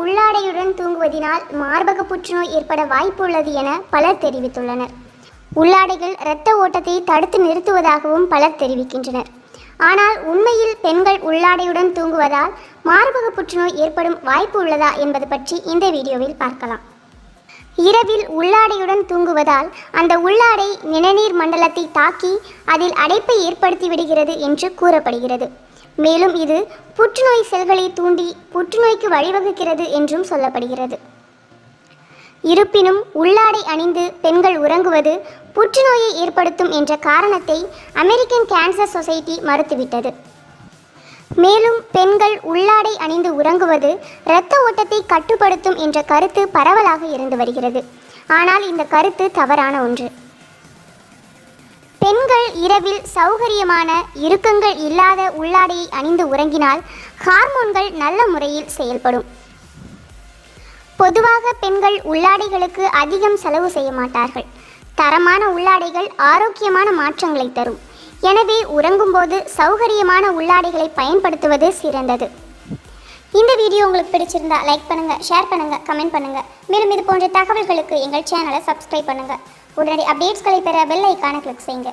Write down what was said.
உள்ளாடையுடன் தூங்குவதினால் மார்பக புற்றுநோய் ஏற்பட வாய்ப்புள்ளது என பலர் தெரிவித்துள்ளனர். உள்ளாடைகள் இரத்த ஓட்டத்தை தடுத்து நிறுத்துவதாகவும் பலர் தெரிவிக்கின்றனர். ஆனால் உண்மையில் பெண்கள் உள்ளாடையுடன் தூங்குவதால் மார்பக புற்றுநோய் ஏற்படும் வாய்ப்பு உள்ளதா என்பது பற்றி இந்த வீடியோவில் பார்க்கலாம். இரவில் உள்ளாடையுடன் தூங்குவதால் அந்த உள்ளாடை நிணநீர் மண்டலத்தை தாக்கி அதில் அடைப்பை ஏற்படுத்தி விடுகிறது என்று கூறப்படுகிறது. மேலும் இது புற்றுநோய் செல்களை தூண்டி புற்றுநோய்க்கு வழிவகுக்கிறது என்றும் சொல்லப்படுகிறது. இருப்பினும் உள்ளாடை அணிந்து பெண்கள் உறங்குவது புற்றுநோயை ஏற்படுத்தும் என்ற காரணத்தை அமெரிக்கன் கேன்சர் சொசைட்டி மறுத்துவிட்டது. மேலும் பெண்கள் உள்ளாடை அணிந்து உறங்குவது இரத்த ஓட்டத்தை கட்டுப்படுத்தும் என்ற கருத்து பரவலாக இருந்து வருகிறது. ஆனால் இந்த கருத்து தவறான ஒன்று. இரவில் சௌகரியமான இறுக்கங்கள் இல்லாத உள்ளாடையை அணிந்து உறங்கினால் ஹார்மோன்கள் நல்ல முறையில் செயல்படும். பொதுவாக பெண்கள் உள்ளாடைகளுக்கு அதிகம் செலவு செய்ய மாட்டார்கள். தரமான உள்ளாடைகள் ஆரோக்கியமான மாற்றங்களை தரும். எனவே உறங்கும்போது சௌகரியமான உள்ளாடைகளை பயன்படுத்துவது சிறந்தது. இந்த வீடியோ உங்களுக்கு பிடிச்சிருந்தா லைக் பண்ணுங்க ஷேர் பண்ணுங்க கமெண்ட் பண்ணுங்க. மேலும் இது போன்ற தகவல்களுக்கு எங்கள் சேனலை சப்ஸ்கிரைப் பண்ணுங்க. உடனடி அப்டேட்ஸ்களை பெற பெல் ஐக்கானை கிளிக் செய்யுங்க.